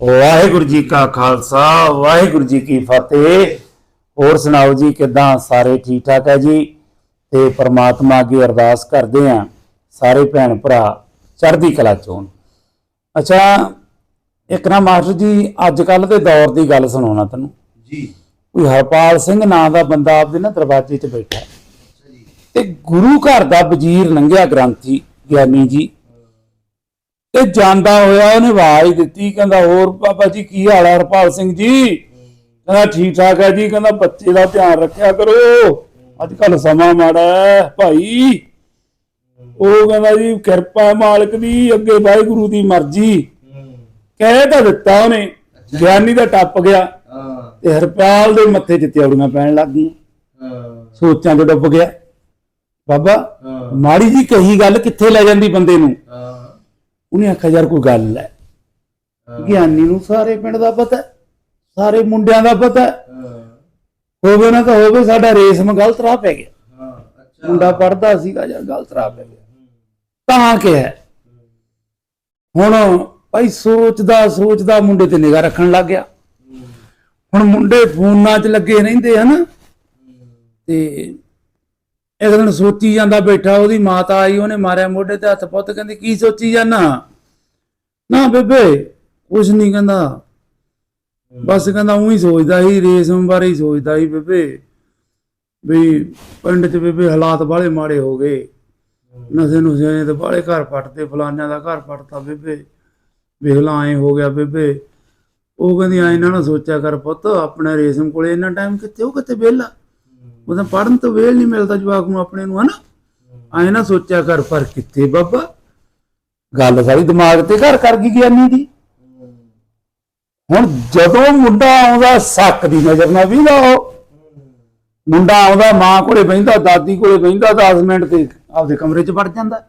ਵਾਹਿਗੁਰੂ ਜੀ ਕਾ ਖਾਲਸਾ ਵਾਹਿਗੁਰੂ ਜੀ ਕੀ ਫਤਿਹ। ਹੋਰ ਸੁਣਾਓ ਜੀ ਕਿਦਾਂ? ਸਾਰੇ ਠੀਕ ਠਾਕ ਹੈ ਜੀ? ਤੇ ਪ੍ਰਮਾਤਮਾ ਅੱਗੇ ਅਰਦਾਸ ਕਰਦੇ ਆਂ ਸਾਰੇ ਭੈਣ ਭਰਾ ਚੜ੍ਹਦੀ ਕਲਾ ਚ ਅੱਛਾ ਇੱਕ ਨਾ ਮਾਸਟਰ ਜੀ ਅੱਜ ਕੱਲ ਦੇ ਦੌਰ ਦੀ ਗੱਲ ਸੁਣਾਉਣਾ ਤੈਨੂੰ। ਜੀ। ਕੋਈ ਹਰਪਾਲ ਸਿੰਘ ਨਾਂ ਦਾ ਬੰਦਾ ਆਪਦੇ ਨਾ ਦਰਵਾਜ਼ੇ 'ਚ ਬੈਠਾ। ਤੇ ਗੁਰੂ ਘਰ ਦਾ ਵਜ਼ੀਰ ਲੰਘਿਆ ਗ੍ਰੰਥੀ ਗਿਆਨੀ ਜੀ। ਤੇ ਜਾਂਦਾ ਹੋਇਆ ਉਹਨੇ ਆਵਾਜ਼ ਦਿੱਤੀ ਕਹਿੰਦਾ ਹੋਰ ਬਾਬਾ ਜੀ ਕੀ ਹਾਲ ਹੈ ਹਰਪਾਲ ਸਿੰਘ ਜੀ? ਕਹਿੰਦਾ ਠੀਕ ਠਾਕ ਹੈ ਜੀ ਕਹਿੰਦਾ ਬੱਚੇ ਦਾ ਧਿਆਨ ਰੱਖਿਆ ਕਰੋ। ਅੱਜ ਕੱਲ ਸਮਾਂ ਮਾੜਾ ਹੈ ਭਾਈ। ਉਹ ਕਹਿੰਦਾ ਜੀ ਕਿਰਪਾ ਮਾਲਕ ਦੀ ਅੱਗੇ ਵਾਹਿਗੁਰੂ ਦੀ ਮਰਜ਼ੀ। ਕਹਿ ਤਾਂ ਦਿੱਤਾ ਉਹਨੇ ਗਿਆਨੀ ਦਾ ਟੱਪ ਗਿਆ। ਤੇ ਹਰਪਾਲ ਦੇ ਮੱਥੇ 'ਚ ਤਿਉੜੀਆਂ ਪੈਣ ਲੱਗ ਗਈਆਂ। ਸੋਚਾਂ 'ਚ ਡੁੱਬ ਗਿਆ। ਬਾਬਾ ਮਾੜੀ ਜੀ ਕਹੀ ਗੱਲ ਕਿੱਥੇ ਲੈ ਜਾਂਦੀ ਬੰਦੇ ਨੂੰ? ਉਹਨੇ ਆਖਿਆ ਯਾਰ ਕੋਈ ਗੱਲ ਹੈ? ਗਿਆਨੀ ਨੂੰ ਸਾਰੇ ਪਿੰਡ ਦਾ ਪਤਾ ਸਾਰੇ ਮੁੰਡਿਆਂ ਦਾ ਪਤਾ। ਹੋਵੇ ਨਾ ਤਾਂ ਹੋਵੇ ਸਾਡਾ ਰੇਸ਼ਮ ਗਲਤ ਰਾਹ ਪੈ ਗਿਆ। ਮੁੰਡਾ ਪੜਦਾ ਸੀਗਾ ਯਾਰ ਗਲਤ ਰਾਹ ਪੈ ਗਿਆ। ਤਾਂ ਕਿਹਾ ਹੁਣ ਭਾਈ ਸੋਚਦਾ ਸੋਚਦਾ ਮੁੰਡੇ ਤੇ ਨਿਗਾਹ ਰੱਖਣ ਲੱਗ ਗਿਆ। ਹੁਣ ਮੁੰਡੇ ਫੋਨਾਂ 'ਚ ਲੱਗੇ ਰਹਿੰਦੇ ਹਨ। ਤੇ ਇੱਕ ਦਿਨ ਸੋਚੀ ਜਾਂਦਾ ਬੈਠਾ, ਉਹਦੀ ਮਾਤਾ ਆਈ, ਉਹਨੇ ਮਾਰਿਆ ਮੋਢੇ ਤੇ ਹੱਥ ਪੁੱਤ, ਕਹਿੰਦੀ, ਕੀ ਸੋਚੀ ਜਾਂਦਾ? ਨਾ ਬੇਬੇ, ਕੁਛ ਨਹੀਂ ਕਹਿੰਦਾ। ਬਸ ਕਹਿੰਦਾ, ਉਹੀ ਸੋਚਦਾ ਸੀ, ਰੇਸ਼ਮ ਬਾਰੇ ਹੀ ਸੋਚਦਾ ਸੀ ਬੇਬੇ, ਵੀ ਪਿੰਡ 'ਚ ਬੇਬੇ ਹਾਲਾਤ ਬਾਲੇ ਮਾੜੇ ਹੋ ਗਏ। ਨਸ਼ੇ ਨੁਸ਼ੇ ਤੇ ਬਾਲੇ ਘਰ ਫਟਦੇ ਫਲਾਨਿਆਂ ਦਾ ਘਰ ਫਟਦਾ ਬੇਬੇ। ਵੇਖਲਾ ਐ ਹੋ ਗਿਆ ਬੇਬੇ। ਉਹ ਕਹਿੰਦੀ, ਐ ਨਾ ਨਾ ਸੋਚਿਆ ਕਰ ਪੁੱਤ, ਆਪਣੇ ਰੇਸ਼ਮ ਕੋਲੇ ਇੰਨਾ ਟਾਈਮ ਕਿੱਥੇ, ਉਹ ਕਿਤੇ ਵਿਹਲਾ? ਉਹਦਾ ਪੜਨ ਤੋਂ ਵੇਲ ਨਹੀਂ ਮਿਲਦਾ ਜਵਾਕ ਨੂੰ ਆਪਣੇ ਨੂੰ ਹਨਾ? ਐ ਨਾ ਸੋਚਿਆ ਕਰ ਪਰ ਕਿੱਥੇ ਬਾਬਾ? ਗੱਲ ਸਾਰੀ ਦਿਮਾਗ ਤੇ ਘਰ ਕਰ ਗਈ ਗਿਆਨੀ ਦੀ। ਹੁਣ ਜਦੋਂ ਮੁੰਡਾ ਆਉਂਦਾ ਸੱਕ ਦੀ ਨਜ਼ਰ ਨਾਲ ਵੀ ਉਹ ਮੁੰਡਾ ਆਉਂਦਾ ਮਾਂ ਕੋਲੇ ਬਹਿੰਦਾ ਦਾਦੀ ਕੋਲੇ ਬਹਿੰਦਾ 10 ਮਿੰਟ ਤੇ ਆਪਦੇ ਕਮਰੇ 'ਚ ਵੜ ਜਾਂਦਾ।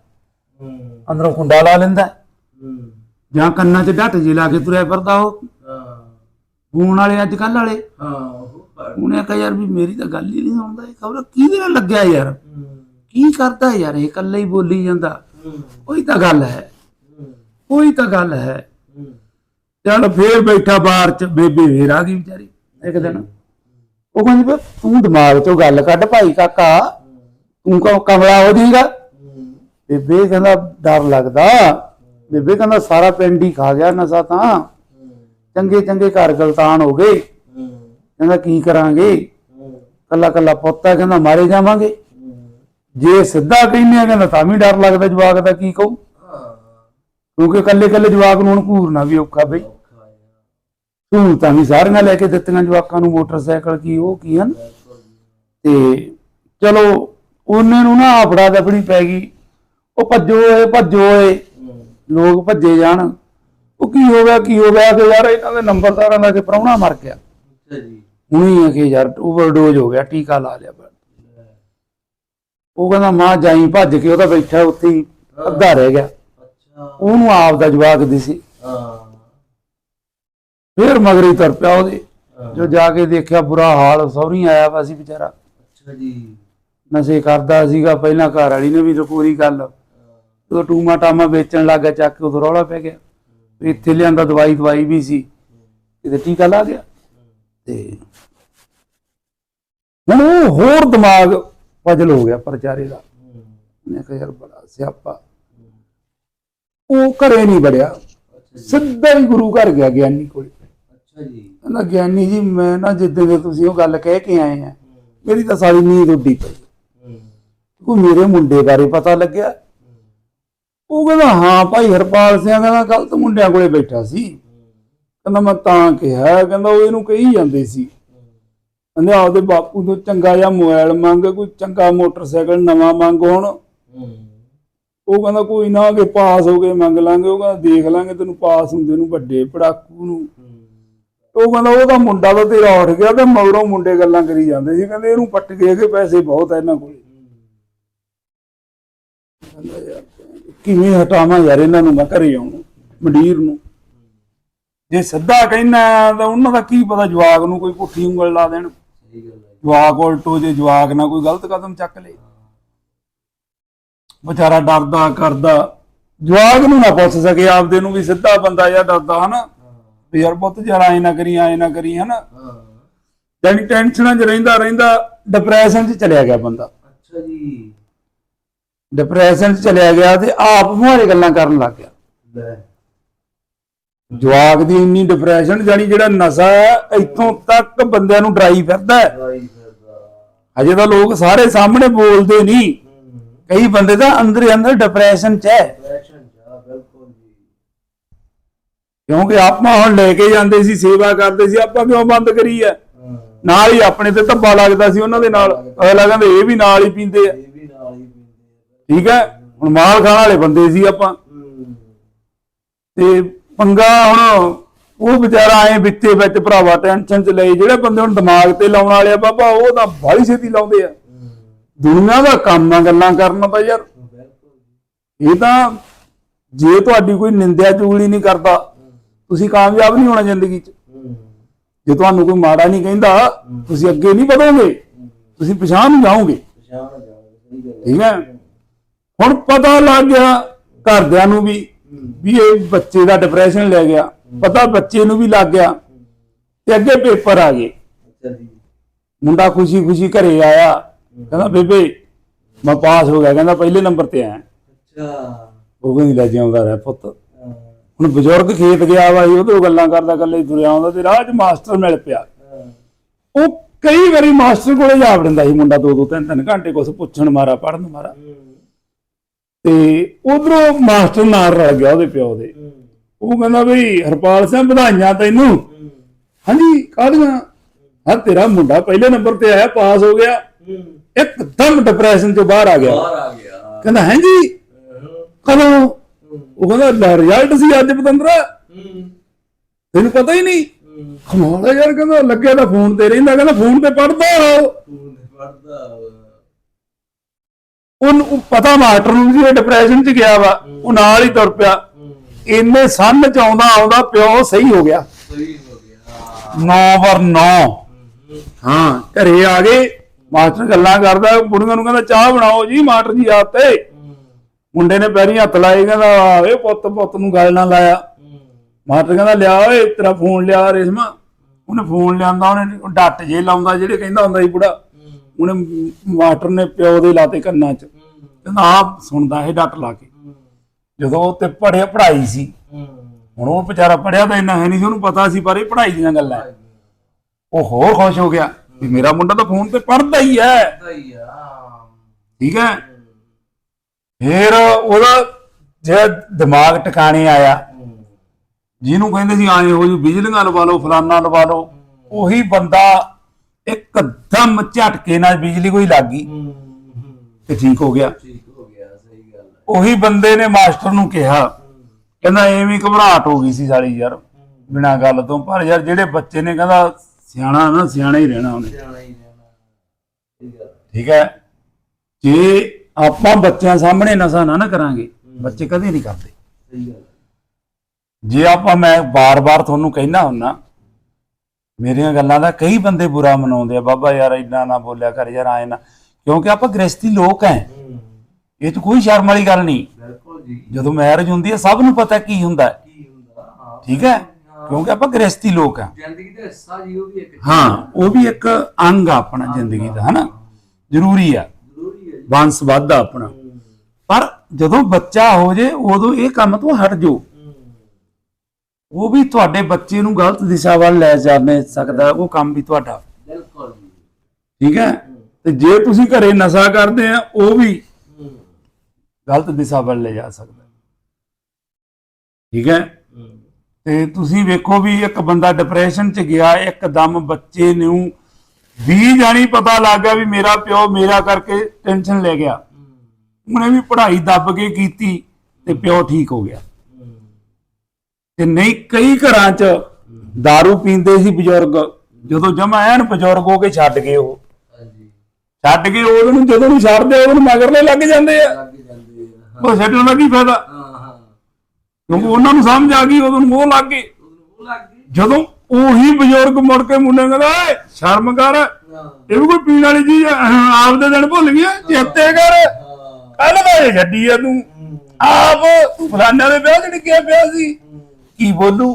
ਅੰਦਰੋਂ ਕੁੰਡਾ ਲਾ ਲੈਂਦਾ। ਜਾਂ ਕੰਨਾਂ 'ਚ ਡੱਟ ਜੀ ਲਾ ਕੇ ਤੁਰਿਆ ਫਿਰਦਾ ਉਹ। ਫੋਨ ਵਾਲੇ ਅੱਜ ਕੱਲ ਵਾਲੇ। ਉਹਨੇ ਕਿਹਾ ਯਾਰ ਵੀ ਮੇਰੀ ਤਾਂ ਗੱਲ ਹੀ ਨਹੀਂ ਸੁਣਦਾ ਇਹ ਖਬਰ। ਕਿਹਦੇ ਨਾਲ ਲੱਗਿਆ ਯਾਰ? ਕੀ ਕਰਦਾ ਯਾਰ? ਇਹ ਇਕੱਲੇ ਹੀ ਬੋਲੀ ਜਾਂਦਾ। ਉਹੀ ਤਾਂ ਗੱਲ ਹੈ। ਉਹੀ ਤਾਂ ਗੱਲ ਹੈ। ਚੱਲ ਫੇਰ ਬੈਠਾ ਬਾਹਰ ਚ, ਬੇਬੇ ਫੇਰ ਆ ਗਈ ਵਿਚਾਰੀ ਇੱਕ ਦਿਨ। ਉਹ ਕਹਿੰਦੀ ਵੀ ਤੂੰ ਦਿਮਾਗ ਚੋਂ ਗੱਲ ਕੱਢ ਭਾਈ ਕਾਕਾ। ਤੂੰ ਕੋ, ਕਮਲਾ ਹੋ ਜਾਏਗਾ ਬੇਬੇ ਕਹਿੰਦਾ, ਡਰ ਲੱਗਦਾ। ਬੇਬੇ ਕਹਿੰਦਾ, ਸਾਰਾ ਪਿੰਡ ਹੀ ਖਾ ਗਿਆ ਨਸ਼ਾ ਤਾਂ। ਚੰਗੇ ਚੰਗੇ ਘਰ ਗਲਤਾਨ ਹੋ ਗਏ। ਕਹਿੰਦਾ, ਕੀ ਕਰਾਂਗੇ? ਕੱਲਾ ਕੱਲਾ ਪੁੱਤਾ ਕਹਿੰਦਾ, ਮਾਰੇ ਜਾਵਾਂਗੇ। ਜੇ ਸਿੱਧਾ ਕਹਿੰਦੇ ਆ, ਕਹਿੰਦਾ, ਤਾਂ ਵੀ ਡਰ ਲੱਗਦਾ ਜਵਾਕ ਦਾ, ਕੀ ਕਹੂ? ਕਿਉਂਕਿ ਕੱਲੇ ਕੱਲੇ ਜਵਾਕ ਨੂੰ ਹੁਣ ਘੂਰਨਾ ਵੀ ਔਖਾ ਬਈ। ਸਹੂਲਤਾਂ ਵੀ ਸਾਰੀਆਂ ਲੈ ਕੇ ਦਿੱਤੀਆਂ ਜਵਾਕਾਂ ਨੂੰ, ਮੋਟਰਸਾਈਕਲ ਕੀ, ਉਹ ਕੀ ਹਨ? ਤੇ ਚਲੋ, ਉਹਨੇ ਨੂੰ ਨਾ ਆਫ਼ੜਾ ਦਫੜੀ ਪੈ ਗਈ। ਉਹ ਭੱਜੋ ਏ ਭੱਜੋ ਏ। ਲੋਕ ਭੱਜੇ ਜਾਣ। ਉਹ ਕੀ ਹੋ ਗਿਆ, ਕੀ ਹੋ ਗਿਆ? ਕਿ ਯਾਰ, ਇਹਨਾਂ ਦੇ ਨੰਬਰਦਾਰਾਂ ਦਾ ਕਿ ਪ੍ਰਾਹੁਣਾ ਮਰ ਗਿਆ। ਹੁਣੀ ਆ ਕਿ ਯਾਰ ਓਵਰਡੋਜ਼ ਹੋ ਗਿਆ ਟੀਕਾ ਲਾ ਲਿਆ ਬਸ। ਉਹ ਕਹਿੰਦਾ ਮਾਂ ਜਾਈ ਭੱਜ ਕੇ ਉਹ ਤਾਂ ਬੈਠਾ ਉੱਥੇ ਹੀ ਅੱਧਾ ਰਹਿ ਗਿਆ। ਉਹਨੂੰ ਆਪ ਦਾ ਜਵਾਕ ਦੀ ਸੀ। ਫੇਰ ਮਗਰੀ ਤੁਰ ਪਿਆ ਉਹਦੇ। ਜੋ ਜਾ ਕੇ ਦੇਖਿਆ ਬੁਰਾ ਹਾਲ ਸੌਰੀ ਆਇਆ ਵਾ ਸੀ ਵਿਚਾਰਾ। ਨਸ਼ੇ ਕਰਦਾ ਸੀਗਾ ਪਹਿਲਾਂ ਘਰ ਵਾਲੀ ਨੇ ਵੀ ਰਪੂਰੀ ਗੱਲ। ਉਹ ਟੂਮਾ ਟਾਮਾ ਵੇਚਣ ਲੱਗਾ ਚੱਕ ਕੇ ਉਦੋਂ ਰੌਲਾ ਪੈ ਗਿਆ। ਇੱਥੇ ਲਿਆਂਦਾ ਦਵਾਈ ਦਵਾਈ ਵੀ ਸੀ। ਕਿਤੇ ਟੀਕਾ ਲਾ ਗਿਆ। ਤੇ ਹੁਣ ਉਹ ਹੋਰ ਦਿਮਾਗ ਪਜਲ ਹੋ ਗਿਆ ਪ੍ਰਚਾਰੇ ਦਾ। ਮੈਂ ਕਿਹਾ ਯਾਰ ਬੜਾ ਸਿਆਪਾ। ਉਹ ਘਰੇ ਨਹੀਂ ਵੜਿਆ। ਸਿੱਧਾ ਹੀ ਗੁਰੂ ਘਰ ਗਿਆ ਗਿਆਨੀ ਕੋਲ। ਕਹਿੰਦਾ ਗਿਆਨੀ ਜੀ ਮੈਂ ਨਾ ਜਿੱਦਾਂ ਦੇ ਤੁਸੀਂ ਉਹ ਗੱਲ ਕਹਿ ਕੇ ਆਏ ਆ ਮੇਰੀ ਤਾਂ ਸਾਰੀ ਨੀਂਦ ਉੱਡੀ ਪਈ। ਕੋਈ ਮੇਰੇ ਮੁੰਡੇ ਬਾਰੇ ਪਤਾ ਲੱਗਿਆ। ਉਹ ਕਹਿੰਦਾ ਹਾਂ ਭਾਈ ਹਰਪਾਲ ਸਿੰਘ ਕਹਿੰਦਾ ਗਲਤ ਮੁੰਡਿਆਂ ਕੋਲੇ ਬੈਠਾ ਸੀ। ਕਹਿੰਦਾ ਮੈਂ ਤਾਂ ਕਿਹਾ, ਕਹਿੰਦਾ ਉਹ ਇਹਨੂੰ ਕਹੀ ਜਾਂਦੇ ਸੀ। ਕਹਿੰਦੇ ਆਪਦੇ ਬਾਪੂ ਤੋਂ ਚੰਗਾ ਜਿਹਾ ਮੋਬਾਈਲ ਮੰਗ, ਕੋਈ ਚੰਗਾ ਮੋਟਰਸਾਈਕਲ ਨਵਾਂ ਮੰਗ ਹੁਣ। ਉਹ ਕਹਿੰਦਾ ਕੋਈ ਨਾ ਕਿ ਪਾਸ ਹੋ ਗਏ ਮੰਗ ਲਾਂਗੇ। ਉਹ ਕਹਿੰਦਾ ਦੇਖ ਲਾਂਗੇ ਤੈਨੂੰ, ਪਾਸ ਹੁੰਦੇ ਨੂੰ ਵੱਡੇ ਪੜਾਕੂ ਨੂੰ। ਉਹ ਕਹਿੰਦਾ ਉਹਦਾ ਮੁੰਡਾ ਤਾਂ ਤੇਰਾ ਉੱਠ ਗਿਆ ਤੇ ਮਗਰੋਂ ਮੁੰਡੇ ਗੱਲਾਂ ਕਰੀ ਜਾਂਦੇ ਸੀ। ਕਹਿੰਦੇ ਇਹਨੂੰ ਪੱਟ ਗਏ ਕਿ ਪੈਸੇ ਬਹੁਤ ਆ ਇਹਨਾਂ ਕੋਲੇ। ਕਹਿੰਦਾ ਯਾਰ, ਕਿਵੇਂ ਹਟਾਵਾਂ ਯਾਰ ਇਹਨਾਂ ਨੂੰ ਮੈਂ ਘਰੇ ਆਉਣ ਮੰਡੀਰ ਨੂੰ। ਜੇ ਸਿੱਧਾ ਕਹਿਣਾ ਤਾਂ ਉਹਨਾਂ ਦਾ ਕੀ ਪਤਾ ਜਵਾਕ ਨੂੰ ਕੋਈ ਪੁੱਠੀ ਉਂਗਲ ਲਾ ਦੇਣ। ਜਵਾਕ ਉਲਟੋ ਜੇ ਜਵਾਕ ਨਾ ਕੋਈ ਗਲਤ ਕਦਮ ਚੱਕ ਲੇ। ਵਿਚਾਰਾ ਡਰਦਾ ਕਰਦਾ। ਜਵਾਕ ਨੂੰ ਨਾ ਪੁੱਛ ਸਕੇ ਆਪਦੇ ਨੂੰ ਵੀ ਸਿੱਧਾ ਬੰਦਾ ਜਾਂ ਡਰਦਾ ਹਨਾ? ਵੀ ਯਾਰ ਪੁੱਤ ਯਾਰ ਐ ਨਾ ਕਰੀ ਐ ਨਾ ਕਰੀ ਹਨਾ? ਜਾਨੀ ਟੈਨਸ਼ਨਾਂ 'ਚ ਰਹਿੰਦਾ ਰਹਿੰਦਾ ਡਿਪਰੈਸ਼ਨ 'ਚ ਚਲਿਆ ਗਿਆ ਬੰਦਾ। ਅੱਛਾ ਜੀ। ਡਿਪਰੈਸ਼ਨ 'ਚ ਚਲਿਆ ਗਿਆ ਤੇ ਆਪ ਮੁਹਾਰੇ ਗੱਲਾਂ ਕਰਨ ਲੱਗ ਗਿਆ। ਲੈ। ਜਵਾਕ ਦੀ ਇੰਨੀ ਡਿਪਰੈਸ਼ਨ ਜਾਨੀ ਜਿਹੜਾ ਨਸ਼ਾ ਹੈ ਇੱਥੋਂ ਤੱਕ ਬੰਦਿਆਂ ਨੂੰ ਡਰਾਈ ਫਿਰਦਾ ਹੈ। ਅਜੇ ਤਾਂ ਲੋਕ ਸਾਰੇ ਸਾਹਮਣੇ ਬੋਲਦੇ ਨਹੀਂ ਕਈ ਬੰਦੇ ਤਾਂ ਅੰਦਰ ਹੀ ਅੰਦਰ ਡਿਪਰੈਸ਼ਨ 'ਚ ਹੈ। ਕਿਉਂਕਿ ਆਪਾਂ ਹੁਣ ਲੈ ਕੇ ਜਾਂਦੇ ਸੀ ਸੇਵਾ ਕਰਦੇ ਸੀ ਆਪਾਂ ਕਿਉਂ ਬੰਦ ਕਰੀ ਹੈ? ਨਾਲ ਹੀ ਆਪਣੇ ਤੇ ਧੱਬਾ ਲੱਗਦਾ ਸੀ ਉਹਨਾਂ ਦੇ ਨਾਲ। ਅਗਲਾ ਕਹਿੰਦੇ ਇਹ ਵੀ ਨਾਲ ਹੀ ਪੀਂਦੇ ਆ। ਠੀਕ ਹੈ? ਹੁਣ ਮਾਲ ਖਾਣ ਵਾਲੇ ਬੰਦੇ ਸੀ ਆਪਾਂ। ਤੇ ਪੰਗਾ ਹੁਣ ਉਹ ਵਿਚਾਰਾ ਐ ਵਿੱਚੇ ਵਿੱਚ ਭਰਾਵਾ ਟੈਨਸ਼ਨ ਚ ਲਈ ਜਿਹੜੇ ਬੰਦੇ ਹੁਣ ਦਿਮਾਗ ਤੇ ਲਾਉਣ ਵਾਲੇ ਆ ਬਾਬਾ ਉਹ ਤਾਂ ਬਾਹਲੀ ਛੇਤੀ ਲਾਉਂਦੇ ਆ। ਦੁਨੀਆ ਦਾ ਕੰਮ ਆ ਗੱਲਾਂ ਕਰਨ ਦਾ ਯਾਰ। ਇਹ ਤਾਂ ਜੇ ਤੁਹਾਡੀ ਕੋਈ ਨਿੰਦਿਆ ਚੁਗਲੀ ਨਹੀਂ ਕਰਦਾ ਤੁਸੀਂ ਕਾਮਯਾਬ ਨਹੀਂ ਹੋਣਾ ਜ਼ਿੰਦਗੀ 'ਚ। ਜੇ ਤੁਹਾਨੂੰ ਕੋਈ ਮਾੜਾ ਨਹੀਂ ਕਹਿੰਦਾ ਤੁਸੀਂ ਅੱਗੇ ਨਹੀਂ ਵਧੋਗੇ। ਤੁਸੀਂ ਪਿਛਾਂਹ ਨੂੰ ਜਾਓਗੇ ਪਛਾਣ ਠੀਕ ਹੈ? ਹੁਣ ਪਤਾ ਲੱਗ ਗਿਆ ਘਰਦਿਆਂ ਨੂੰ ਵੀ ਵੀ ਇਹ ਬੱਚੇ ਦਾ ਡਿਪਰੈਸ਼ਨ ਲੈ ਗਿਆ ਪਤਾ ਬੱਚੇ ਨੂੰ ਵੀ ਲੱਗ ਗਿਆ ਤੇ ਅੱਗੇ ਪੇਪਰ ਆ ਗਏ। ਮੁੰਡਾ ਖੁਸ਼ੀ ਖੁਸ਼ੀ ਘਰੇ ਆਇਆ ਕਹਿੰਦਾ ਬੇਬੇ ਮੈਂ ਪਾਸ ਹੋ ਗਿਆ। ਕਹਿੰਦਾ ਪਹਿਲੇ ਨੰਬਰ ਤੇ ਆਇਆ। ਅੱਛਾ। ਉਹ ਕਹਿੰਦੀ ਲੈ ਜਿਉਂਦਾ ਰਹਿ ਪੁੱਤ। ਹੁਣ ਬਜ਼ੁਰਗ ਖੇਤ ਗਿਆ ਵਾ ਉਹਦੇ ਗੱਲਾਂ ਕਰਦਾ ਕੱਲੇ ਤੁਰਿਆ ਆਉਂਦਾ ਤੇ ਰਾਹ 'ਚ ਮਾਸਟਰ ਮਿਲ ਪਿਆ। ਉਹ ਕਈ ਵਾਰੀ ਮਾਸਟਰ ਕੋਲੇ ਜਾ ਵੜਦਾ ਸੀ ਮੁੰਡਾ ਦੋ ਦੋ ਤਿੰਨ ਤਿੰਨ ਘੰਟੇ ਕੁਛ ਪੁੱਛਣ ਮਾਰਾ ਪੜਨ ਮਾਰਾ। ਤੇ ਉਧਰੋਂ ਮਾਸਟਰ ਨਾਲ ਰਲ ਗਿਆ ਉਹਦੇ ਪਿਓ ਦੇ। ਉਹ ਕਹਿੰਦਾ ਬਈ ਹਰਪਾਲ ਸਿੰਘ ਵਧਾਈਆਂ ਤੈਨੂੰ। ਹਾਂਜੀ ਕਾਹਦੀਆਂ? ਹਾਂ ਤੇਰਾ ਮੁੰਡਾ ਪਹਿਲੇ ਨੰਬਰ ਤੇ ਆਇਆ ਪਾਸ ਹੋ ਗਿਆ। ਇੱਕਦਮ ਡਿਪਰੈਸ਼ਨ ਤੋਂ ਬਾਹਰ ਆ ਗਿਆ। ਬਾਹਰ ਆ ਗਿਆ ਕਹਿੰਦਾ ਹੈ ਜੀ ਕਦੋਂ? ਉਹ ਕਹਿੰਦਾ ਰਿਜ਼ਲਟ ਸੀ ਅੱਜ ਪਤੰਦਰਾ। ਤੈਨੂੰ ਪਤਾ ਹੀ ਨਹੀਂ। ਕਮਾਲ ਹੈ ਯਾਰ ਕਹਿੰਦਾ ਲੱਗਿਆ ਤਾਂ ਫੋਨ ਤੇ ਰਹਿੰਦਾ ਕਹਿੰਦਾ ਫੋਨ ਤੇ ਪੜਦਾ ਤੂੰ ਪੜਦਾ ਉਹਨੂੰ ਉਹ ਪਤਾ ਮਾਸਟਰ ਨੂੰ ਵੀ ਡਿਪਰੈਸ਼ਨ ਚ ਗਿਆ ਵਾ ਉਹ ਨਾਲ ਹੀ ਤੁਰ ਪਿਆ। ਇੰਨੇ ਸੰਨ ਚ ਆਉਂਦਾ ਆਉਂਦਾ ਪਿਓ ਸਹੀ ਹੋ ਗਿਆ। ਸਹੀ ਹੋ ਗਿਆ 9 ਪਰ 9 ਹਾਂ ਘਰੇ ਆ ਗਏ ਮਾਸਟਰ ਗੱਲਾਂ ਕਰਦਾ ਬੁੜੀਆਂ ਨੂੰ ਕਹਿੰਦਾ ਚਾਹ ਬਣਾਓ ਜੀ ਮਾਸਟਰ ਜੀ ਆਤੇ ਮੁੰਡੇ ਨੇ ਪੈਰੀ ਹੱਥ ਲਾਏ ਕਹਿੰਦਾ ਓਏ ਪੁੱਤ ਪੁੱਤ ਨੂੰ ਗੱਲ ਨਾ ਲਾਇਆ। ਮਾਸਟਰ ਕਹਿੰਦਾ ਲਿਆ ਓਏ ਤੇਰਾ ਫੋਨ ਲਿਆ ਰੇਸ਼ਮਾ। ਉਹਨੇ ਫੋਨ ਲਿਆਂਦਾ ਉਹਨੇ ਡੱਟ ਜੇ ਲਾਉਂਦਾ ਜਿਹੜੇ ਕਹਿੰਦਾ ਹੁੰਦਾ ਸੀ ਬੁੜਾ। ਉਹਨੇ ਮਾਸਟਰ ਨੇ ਪਿਓ ਦੇ ਲਾਤੇ ਕੰਨਾਂ 'ਚ। ਕਹਿੰਦਾ ਆਪ ਸੁਣਦਾ ਇਹ ਡੱਟ ਲਾ ਕੇ। ਜਦੋਂ ਉਹ ਤੇ ਪੜਿਆ ਪੜ੍ਹਾਈ ਸੀ। ਹੁਣ ਉਹ ਵਿਚਾਰਾ ਪੜਿਆ ਤਾਂ ਇੰਨਾ ਹੈ ਨਹੀਂ ਸੀ ਉਹਨੂੰ ਪਤਾ ਸੀ ਪਰ ਇਹ ਪੜ੍ਹਾਈ ਦੀਆਂ ਗੱਲਾਂ। ਉਹ ਹੋਰ ਖੁਸ਼ ਹੋ ਗਿਆ ਵੀ ਮੇਰਾ ਮੁੰਡਾ ਤਾਂ ਫੋਨ ਤੇ ਪੜਦਾ ਹੀ ਹੈ। ਠੀਕ ਹੈ? ਫਿਰ ਉਹਦਾ ਜਿਹੜਾ ਦਿਮਾਗ ਟਿਕਾਣੇ ਆਇਆ। ਜਿਹਨੂੰ ਕਹਿੰਦੇ ਸੀ ਆਏ ਹੋ ਜੀ ਬਿਜਲੀਆਂ ਲਵਾ ਲਓ ਫਲਾਨਾ ਲਵਾ ਲਓ। ਉਹੀ ਬੰਦਾ ਇੱਕਦਮ ਝਟਕੇ ਨਾਲ ਬਿਜਲੀ ਕੋਈ ਲੱਗ ਗਈ ਤੇ ਠੀਕ ਹੋ ਗਿਆ। ਠੀਕ ਹੋ ਗਿਆ ਸਹੀ ਗੱਲ ਹੈ। ਉਹੀ ਬੰਦੇ ਨੇ ਮਾਸਟਰ ਨੂੰ ਕਿਹਾ ਕਹਿੰਦਾ ਐਵੇਂ ਘਬਰਾਹਟ ਹੋ ਗਈ ਸੀ ਸਾਲੀ ਯਾਰ ਬਿਨਾਂ ਗੱਲ ਤੋਂ। ਪਰ ਯਾਰ ਜਿਹੜੇ ਬੱਚੇ ਨੇ ਕਹਿੰਦਾ ਸਿਆਣਾ ਨਾ ਸਿਆਣਾ ਹੀ ਰਹਿਣਾ ਉਹਨੇ। ਹੀ। ਠੀਕ ਹੈ। ਜੇ ਆਪਾਂ ਬੱਚਿਆਂ ਸਾਹਮਣੇ ਨਸ਼ਾ ਨਾ ਨਾ ਕਰਾਂਗੇ ਬੱਚੇ ਕਦੇ ਨਹੀਂ ਕਰਦੇ। ਸਹੀ ਗੱਲ ਹੈ। ਜੇ ਆਪਾਂ ਮੈਂ ਬਾਰ-ਬਾਰ ਤੁਹਾਨੂੰ ਕਹਿਣਾ ਹੁੰਨਾ ਮੇਰੀਆਂ ਗੱਲਾਂ ਦਾ ਕਈ ਬੰਦੇ ਬੁਰਾ ਮਨਾਉਂਦੇ ਆ। ਬਾਬਾ ਯਾਰ ਇਦਾਂ ਨਾ ਬੋਲਿਆ ਕਰ ਯਾਰ ਆਏ ਨਾ। ਕਿਉਂਕਿ ਆਪਾਂ ਗ੍ਰਸਤੀ ਲੋਕ ਐ। ਇਹ 'ਚ ਕੋਈ ਸ਼ਰਮ ਵਾਲੀ ਗੱਲ ਨਹੀਂ। ਬਿਲਕੁਲ ਜੀ। ਜਦੋਂ ਮੈਰਿਜ ਹੁੰਦੀ ਹੈ ਸਭ ਨੂੰ ਪਤਾ ਕੀ ਹੁੰਦਾ ਹੈ। ਕੀ ਹੁੰਦਾ ਠੀਕ ਹੈ? ਕਿਉਂਕਿ ਆਪਾਂ ਗ੍ਰਸਤੀ ਲੋਕ ਆ ਜ਼ਿੰਦਗੀ ਦਾ ਹਿੱਸਾ ਜੀ ਉਹ ਵੀ ਇੱਕ ਹਾਂ ਉਹ ਵੀ ਇੱਕ ਅੰਗ ਆ ਆਪਣਾ ਜ਼ਿੰਦਗੀ ਦਾ ਹਨਾ? ਜ਼ਰੂਰੀ ਆ। ਜ਼ਰੂਰੀ ਹੈ ਵੰਸ ਵੱਧਦਾ ਆਪਣਾ। ਪਰ ਜਦੋਂ ਬੱਚਾ ਹੋ ਜੇ ਉਦੋਂ ਇਹ ਕੰਮ ਤੋਂ ਹਟ ਜਾਓ। ਉਹ ਵੀ ਤੁਹਾਡੇ ਬੱਚੇ ਨੂੰ ਗਲਤ ਦਿਸ਼ਾ ਵੱਲ ਲੈ ਜਾਣੇ ਸਕਦਾ ਉਹ ਕੰਮ ਵੀ ਤੁਹਾਡਾ। ਬਿਲਕੁਲ ਠੀਕ ਹੈ? ਤੇ ਜੇ ਤੁਸੀਂ ਘਰੇ ਨਸ਼ਾ ਕਰਦੇ ਆ ਉਹ ਵੀ ਗਲਤ ਦਿਸ਼ਾ ਵੱਲ ਲੈ ਜਾ ਸਕਦਾ। ਠੀਕ ਹੈ? ਹੂੰ। ਤੇ ਤੁਸੀਂ ਵੇਖੋ ਵੀ ਇੱਕ ਬੰਦਾ ਡਿਪਰੈਸ਼ਨ ਚ ਗਿਆ ਇੱਕਦਮ ਬੱਚੇ ਨੂੰ ਵੀ ਜਾਣੀ ਪਤਾ ਲੱਗ ਗਿਆ ਵੀ ਮੇਰਾ ਪਿਓ ਮੇਰਾ ਕਰਕੇ ਟੈਨਸ਼ਨ ਲੈ ਗਿਆ। ਉਹਨੇ ਵੀ ਪੜ੍ਹਾਈ ਦੱਬ ਕੇ ਕੀਤੀ ਤੇ ਪਿਓ ਠੀਕ ਹੋ ਗਿਆ। ਤੇ ਨਹੀਂ, ਕਈ ਘਰਾਂ 'ਚ दारू ਪੀਂਦੇ ਸੀ ਬਜ਼ੁਰਗ। ਜਦੋਂ ਜਮਾ ਐਨ ਬਜ਼ੁਰਗ ਹੋ ਕੇ ਛੱਡ ਗਏ ਉਹ। ਛੱਡ ਕੇ ਉਹ ਨੂੰ ਜਦੋਂ ਨੂੰ ਛੱਡਦੇ ਉਹਨੂੰ ਮਗਰਲੇ ਲੱਗ ਜਾਂਦੇ ਆ। ਉਹ ਛੱਡਣ ਦਾ ਕੀ ਫਾਇਦਾ? ਕਿਉਂਕਿ ਉਹਨਾਂ ਨੂੰ ਸਮਝ ਆ ਗਈ ਉਦੋਂ ਮੋਹ ਲੱਗ ਗਈ ਜਦੋਂ ਉਹੀ ਬਜ਼ੁਰਗ ਮੁੜ ਕੇ ਮੁੰਡੇ ਕਹਿੰਦਾ ਏ ਸ਼ਰਮ ਕਰ। ਇਹ ਵੀ ਕੋਈ ਪੀਣ ਵਾਲੀ ਚੀਜ਼ ਆਪਦੇ ਦਿਨ ਭੁੱਲ ਗਿਆ ਚੇਤੇ ਕਰ। ਕੱਲ ਦਾ ਛੱਡੀ ਆ ਤੂੰ। ਆਪ ਤੂੰ ਫਲਾਨਿਆਂ ਦੇ ਵਿਆਹ ਚ ਡਿੱਗਿਆ ਪਿਆ ਸੀ। ਕੀ ਬੋਲੂ?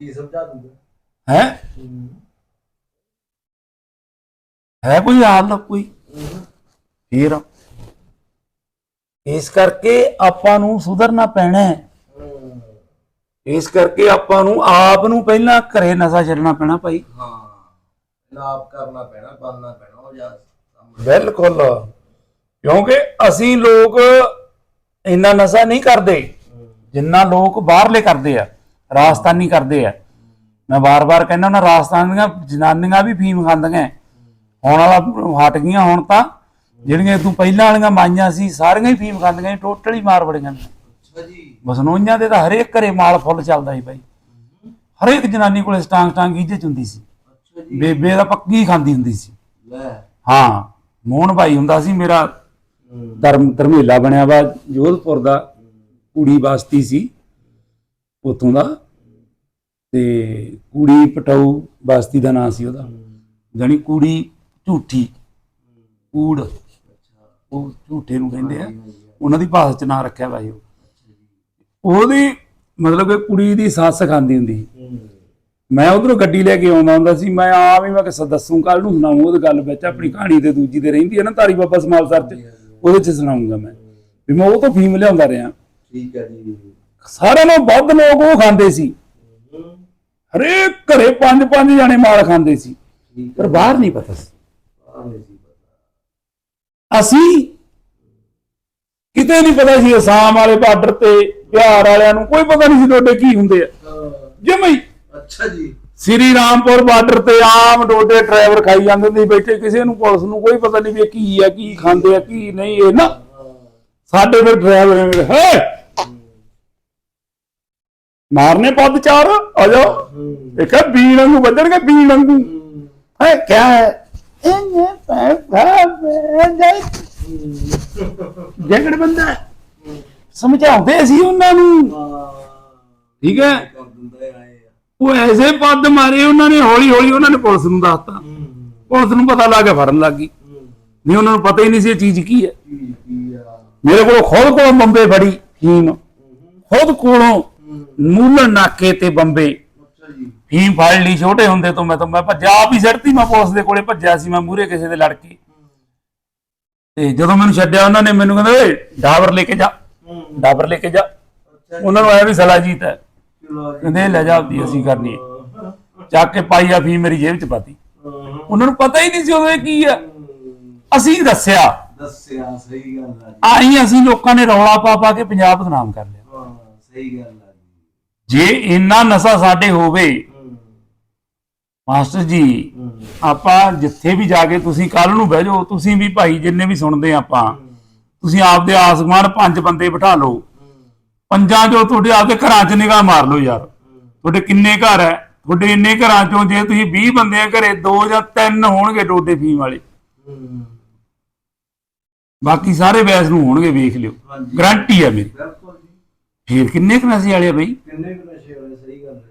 ਕੀ ਸਮਝਾ ਦੂੰਗਾ? ਹੈ? ਹੈ। ਕੋਈ ਹਾਲ ਕੋਈ? ਫੇਰ ਇਸ ਕਰਕੇ ਆਪਾਂ ਨੂੰ ਸੁਧਰਨਾ ਪੈਣਾ ਹੈ। ਇਸ ਕਰਕੇ ਆਪਾਂ ਨੂੰ ਆਪ ਨੂੰ ਪਹਿਲਾਂ ਘਰੇ ਨਸ਼ਾ ਛੱਡਣਾ ਪੈਣਾ ਭਾਈ। ਹਾਂ। ਇਹਨਾਂ ਆਪ ਕਰਨਾ ਪੈਣਾ ਬੰਨਣਾ ਪੈਣਾ ਉਹ ਸਾਹਮਣੇ। ਬਿਲਕੁਲ। ਕਿਉਂਕਿ ਅਸੀਂ ਲੋਕ ਇੰਨਾ ਨਸ਼ਾ ਨਹੀਂ ਕਰਦੇ। ਜਿੰਨਾ ਲੋਕ ਬਾਹਰਲੇ ਕਰਦੇ ਆ ਰਾਜਸਥਾਨੀ ਕਰਦੇ ਆ। ਮੈਂ ਵਾਰ-ਵਾਰ ਕਹਿੰਦਾ ਉਹਨਾਂ ਰਾਜਸਥਾਨ ਦੀਆਂ ਜਨਾਨੀਆਂ ਵੀ ਫੀਮ ਖਾਂਦੀਆਂ। ਹੁਣ ਵਾਲਾ ਹਟ ਗਈਆਂ ਹੁਣ ਤਾਂ ਜਿਹੜੀਆਂ ਤੂੰ ਪਹਿਲਾਂ ਵਾਲੀਆਂ ਮਾਈਆਂ ਸੀ ਸਾਰੀਆਂ ਹੀ ਫੀਮ ਖਾਂਦੀਆਂ ਟੋਟਲੀ ਮਾਰ ਬੜੀਆਂ। ਅੱਛਾ ਜੀ। ਬਸਨੋਈਆਂ ਦੇ ਤਾਂ ਹਰੇਕ ਘਰੇ ਮਾਲ ਫੁੱਲ ਚੱਲਦਾ ਸੀ ਬਾਈ। ਹਰੇਕ ਜਨਾਨੀ ਕੋਲੇ ਸਟਾਂਗ ਸਟਾਂਗ ਗੀਜੇ ਚ ਹੁੰਦੀ ਸੀ। ਅੱਛਾ ਜੀ। ਬੇਬੇ ਦਾ ਪੱਕੀ ਖਾਂਦੀ ਹੁੰਦੀ ਸੀ। ਲੈ। ਹਾਂ ਮੋਹਨ ਭਾਈ ਹੁੰਦਾ ਸੀ ਮੇਰਾ ਧਰਮ ਧਰਮੇਲਾ ਬਣਿਆ ਵਾ ਜੋਧਪੁਰ ਦਾ। ਕੁੜੀ ਬਸਤੀ ਸੀ ਉਥੋਂ ਦਾ ਤੇ ਕੁੜੀ ਪਟਾਊ ਬਸਤੀ ਦਾ ਨਾਂ ਸੀ ਉਹਦਾ। ਜਾਣੀ ਕੁੜੀ ਝੂਠੀ, ਕੂੜ, ਉਹ ਝੂਠੇ ਨੂੰ ਕਹਿੰਦੇ ਆ। ਉਹਨਾਂ ਦੀ ਭਾਸ਼ਾ ਚ ਨਾਂ ਰੱਖਿਆ ਵਾ ਉਹ ਉਹਦੀ ਮਤਲਬ ਕਿ ਕੁੜੀ ਦੀ ਸੱਸ ਖਾਂਦੀ ਹੁੰਦੀ ਸੀ। ਮੈਂ ਉਧਰੋਂ ਗੱਡੀ ਲੈ ਕੇ ਆਉਂਦਾ ਹੁੰਦਾ ਸੀ। ਮੈਂ ਆ ਵੀ ਮੈਂ ਕਿ ਦੱਸੂ ਕੱਲ ਨੂੰ ਸੁਣਾਉਂ ਉਹਦੇ ਗੱਲ ਵਿੱਚ। ਆਪਣੀ ਕਹਾਣੀ ਤੇ ਦੂਜੀ ਤੇ ਰਹਿੰਦੀ ਹੈ ਨਾ ਤਾਰੀ ਬਾਬਾ ਸਮਾਲ ਸਰ ਚ, ਉਹਦੇ ਚ ਸੁਣਾਉਂਗਾ ਮੈਂ। ਵੀ ਮੈਂ ਉਹ ਤੋਂ ਫੀਮ ਲਿਆਉਂਦਾ ਰਿਹਾ। ਠੀਕ ਹੈ ਜੀ। ਸਾਰਿਆਂ ਨਾਲੋਂ ਵੱਧ ਲੋਕ ਉਹ ਖਾਂਦੇ ਸੀ। ਹਰੇਕ ਘਰੇ ਪੰਜ ਪੰਜ ਜਾਣੇ ਮਾਲ ਖਾਂਦੇ ਸੀ। ਪਰ ਬਾਹਰ ਨਹੀਂ ਪਤਾ ਸੀ। ਅਸੀਂ ਕਿਤੇ ਨਹੀਂ ਪਤਾ ਸੀ ਅਸਾਮ ਵਾਲੇ ਬਾਰਡਰ ਤੇ ਬਿਹਾਰ ਵਾਲਿਆਂ ਨੂੰ ਕੋਈ ਪਤਾ ਨਹੀਂ ਸੀ ਡੋਡੇ ਕੀ ਹੁੰਦੇ ਆ। ਜਮਈ ਅੱਛਾ ਜੀ। ਸ੍ਰੀ ਰਾਮਪੁਰ ਬਾਰਡਰ ਤੇ ਆਮ ਡੋਡੇ ਡਰਾਈਵਰ ਖਾਈ ਜਾਂਦੇ ਸੀ ਬੈਠੇ ਕਿਸੇ ਨੂੰ ਪੁਲਿਸ ਨੂੰ ਕੋਈ ਪਤਾ ਨਹੀਂ ਵੀ ਇਹ ਕੀ ਆ ਕੀ ਖਾਂਦੇ ਆ ਕੀ ਨਹੀਂ ਇਹ ਨਾ। ਸਾਡੇ ਫਿਰ ਡਰਾਈਵਰ ਨੇ ਹੈ! ਮਾਰਨੇ ਪੱਦ ਚਾਰ ਆ ਜਾਓ। ਇਹ ਕਹ ਬੀਣ ਵਾਂਗੂ ਵੱਜਣਗੇ ਬੀਣ ਵਾਂਗੂ। ਹੈ ਕਿਆ ਹੈ? ਇਹਨੇ ਪੈ ਪੈ ਜਗੜ ਬੰਦਾ ਹੈ। ਸਮਝਾਉਂਦੇ ਸੀ ਉਹਨਾਂ ਨੂੰ। ਹਾਂ ਠੀਕ ਹੈ? ਉਹ ਐਸੇ ਪੱਦ ਮਾਰੇ ਉਹਨਾਂ ਨੇ ਹੌਲੀ ਹੌਲੀ ਉਹਨਾਂ ਨੇ ਪੁਲਿਸ ਨੂੰ ਦੱਸਤਾ। ਪੁਲਿਸ ਨੂੰ ਪਤਾ ਲੱਗ ਗਿਆ ਫੜਨ ਲੱਗ ਗਈ। ਨਹੀਂ ਉਹਨਾਂ ਨੂੰ ਪਤਾ ਹੀ ਨਹੀਂ ਸੀ ਇਹ ਚੀਜ਼ ਕੀ ਹੈ। ਮੇਰੇ ਕੋਲ ਖੁਦ ਕੋਲੋਂ ਬੰਬੇ ਫੜੀ ਫੀਮ ਖੁਦ ਕੋਲੋਂ ਮੂਲਣ ਨਾਕੇ ਤੇ ਬੰਬੇ। ਫੀਮ ਫੜ ਲਈ ਛੋਟੇ ਹੁੰਦੇ ਤੋਂ ਮੈਂ ਤਾਂ ਮੈਂ ਭੱਜਿਆ ਆਪ ਹੀ ਸੜਤੀ ਮੈਂ ਪੁਲਿਸ ਦੇ ਕੋਲੇ ਭੱਜਿਆ ਸੀ ਮੈਂ ਮੂਰੇ ਕਿਸੇ ਦੇ ਲੜ ਕੇ ਤੇ ਜਦੋਂ ਮੈਨੂੰ ਛੱਡਿਆ ਉਹਨਾਂ ਨੇ ਮੈਨੂੰ ਕਹਿੰਦੇ ਓਏ ਡਾਬਰ ਲੈ ਕੇ ਜਾ ਡਾਬਰ ਲੈ ਕੇ ਜਾ। ਉਹਨਾਂ ਨੂੰ ਆਇਆ ਵੀ ਸਲਾਜੀਤ ਹੈ। ਕਹਿੰਦੇ ਲੈ ਜਾ ਆਪਦੀ ਅਸੀਂ ਕਰਨੀ ਚੱਕ ਕੇ ਪਾਈ ਆ ਫੀਮ ਮੇਰੀ ਜੇਬ ਚ ਪਾਤੀ। ਉਹਨਾਂ ਨੂੰ ਪਤਾ ਹੀ ਨਹੀਂ ਸੀ ਇਹ ਕੀ ਆ ਅਸੀਂ ਦੱਸਿਆ। ਦੱਸਿਆ ਸਹੀ ਗੱਲ ਆ ਜੀ। ਆਹੀ ਅਸੀਂ ਲੋਕਾਂ ਨੇ ਰੌਲਾ ਪਾ ਪਾ ਕੇ ਪੰਜਾਬ ਬਦਨਾਮ ਕਰ ਲਿਆ। ਸਹੀ ਗੱਲ ਜੀ ਜੇ ਇੰਨਾ ਨਸ਼ਾ ਸਾਡੇ ਹੋਵੇ ਮਾਸਟਰ ਜੀ ਆਪਾਂ ਜਿੱਥੇ ਵੀ ਜਾ ਕੇ ਤੁਸੀਂ ਕੱਲ ਨੂੰ ਬਹਿ ਜਾਓ ਤੁਸੀਂ ਵੀ ਭਾਈ ਜਿੰਨੇ ਵੀ ਸੁਣਦੇ ਆਪਾਂ ਤੁਸੀਂ ਆਪਦੇ ਆਸਮਾਨ ਪੰਜ ਬੰਦੇ ਬਿਠਾ ਲਓ। ਪੰਜਾਂ ਚੋਂ ਤੁਹਾਡੇ ਆਪਦੇ ਘਰਾਂ 'ਚ ਨਿਗਾਹ ਮਾਰ ਲਓ ਯਾਰ। ਤੁਹਾਡੇ ਕਿੰਨੇ ਘਰ ਹੈ ਤੁਹਾਡੇ ਇੰਨੇ ਘਰਾਂ ਚੋਂ ਜੇ ਤੁਸੀਂ 20 ਬੰਦੇ ਆ ਘਰੇ ਦੋ ਜਾਂ ਤਿੰਨ ਹੋਣਗੇ ਡੋਡੇ ਫੀਮ ਵਾਲੇ। ਬਾਕੀ ਸਾਰੇ ਵੈਸ ਨੂੰ ਹੋਣਗੇ ਵੇਖ ਲਿਓ। ਗਰੰਟੀ ਹੈ ਮੇਰੀ। ਜੀ ਫੇਰ ਕਿੰਨੇ ਕੁ ਨਸ਼ੇ ਵਾਲੇ ਆ ਬਈ? ਕਿੰਨੇ ਕੁ ਨਸ਼ੇ ਵਾਲੇ ਸਹੀ ਗੱਲ ਹੈ।